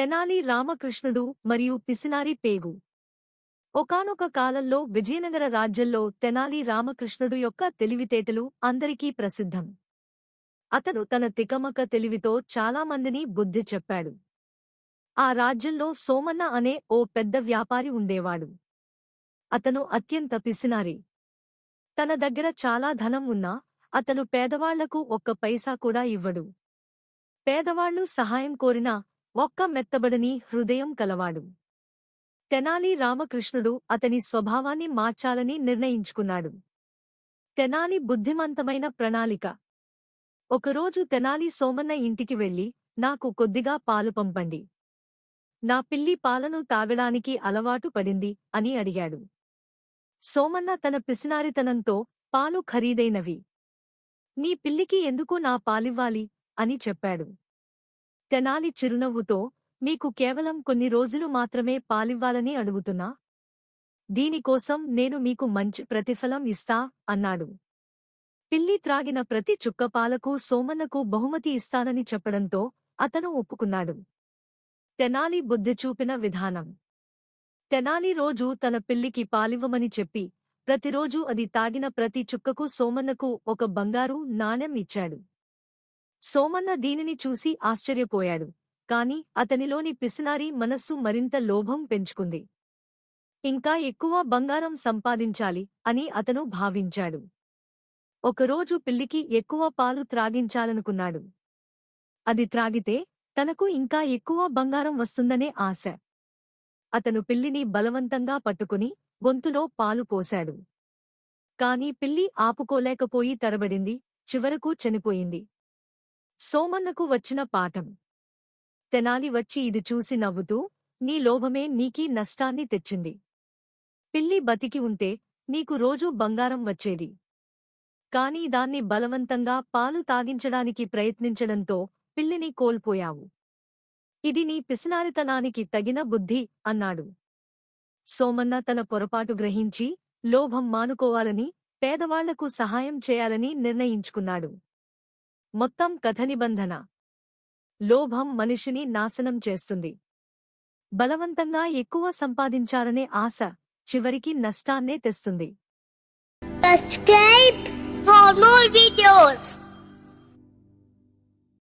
తెనాలి రామకృష్ణుడు మరియు పిసినారి పేగు. ఒకానొక కాలంలో విజయనగర రాజ్యంలో తెనాలి రామకృష్ణుడు యొక్క తెలివితేటలు అందరికీ ప్రసిద్ధం. అతను తన తికమక తెలివితో చాలామందిని బుద్ధి చెప్పాడు. ఆ రాజ్యంలో సోమన్న అనే ఓ పెద్ద వ్యాపారి ఉండేవాడు. అతను అత్యంత పిసినారి. తన దగ్గర చాలా ధనం ఉన్నా అతను పేదవాళ్ళకు ఒక్క పైసా కూడా ఇవ్వడు. పేదవాళ్ళు సహాయం కోరినా ఒక్క మెత్తబడని హృదయం కలవాడు. తెనాలి రామకృష్ణుడు అతని స్వభావాన్ని మార్చాలని నిర్ణయించుకున్నాడు. తెనాలి బుద్ధిమంతమైన ప్రణాళిక. ఒకరోజు తెనాలి సోమన్న ఇంటికి వెళ్ళి నాకు కొద్దిగా పాలు పంపండి. నా పిల్లి పాలను తాగడానికి అలవాటు పడింది అని అడిగాడు. సోమన్న తన పిసినారితనంతో పాలు ఖరీదైనవి. నీ పిల్లికి ఎందుకు నా పాలివ్వాలి? అని చెప్పాడు. తెనాలి చిరునవ్వుతో మీకు కేవలం కొన్ని రోజులు మాత్రమే పాలివ్వాలని అడుగుతున్నా? దీనికోసం నేను మీకు మంచి ప్రతిఫలం ఇస్తా అన్నాడు. పిల్లి త్రాగిన ప్రతి చుక్కపాలకు సోమన్నకు బహుమతి ఇస్తానని చెప్పడంతో అతను ఒప్పుకున్నాడు. తెనాలి బుద్ధి చూపిన విధానం. తెనాలి రోజు తన పిల్లికి పాలివ్వమని చెప్పి ప్రతిరోజూ అది తాగిన ప్రతి చుక్కకు సోమన్నకు ఒక బంగారు నాణెం ఇచ్చాడు. సోమన్న దీనిని చూసి ఆశ్చర్యపోయాడు. కాని అతనిలోని పిసినారి మనస్సు మరింత లోభం పెంచుకుంది. ఇంకా ఎక్కువ బంగారం సంపాదించాలి అని అతను భావించాడు. ఒకరోజు పిల్లికి ఎక్కువ పాలు త్రాగించాలనుకున్నాడు. అది త్రాగితే తనకు ఇంకా ఎక్కువ బంగారం వస్తుందనే ఆశ. అతను పిల్లిని బలవంతంగా పట్టుకుని గొంతులో పాలు పోశాడు. కాని పిల్లి ఆపుకోలేకపోయి తరబడింది చివరకు చనిపోయింది. సోమన్నకు వచ్చిన పాఠం. తెనాలి వచ్చి ఇది చూసి నవ్వుతూ నీ లోభమే నీకీ నష్టాన్ని తెచ్చింది. పిల్లి బతికి ఉంటే నీకు రోజూ బంగారం వచ్చేది. కాని దాన్ని బలవంతంగా పాలు తాగించడానికి ప్రయత్నించడంతో పిల్లిని కోల్పోయావు. ఇది నీ పిసినారితనానికి తగిన బుద్ధి అన్నాడు. సోమన్న తన పొరపాటు గ్రహించి లోభం మానుకోవాలని పేదవాళ్ళకు సహాయం చేయాలని నిర్ణయించుకున్నాడు. మొత్తం కథ నిబంధన లోభం మనిషిని నాశనం చేస్తుంది. బలవంతంగా ఎక్కువ సంపాదించాలనే ఆశ చివరికి నష్టాన్నే తెస్తుంది. Subscribe for more videos.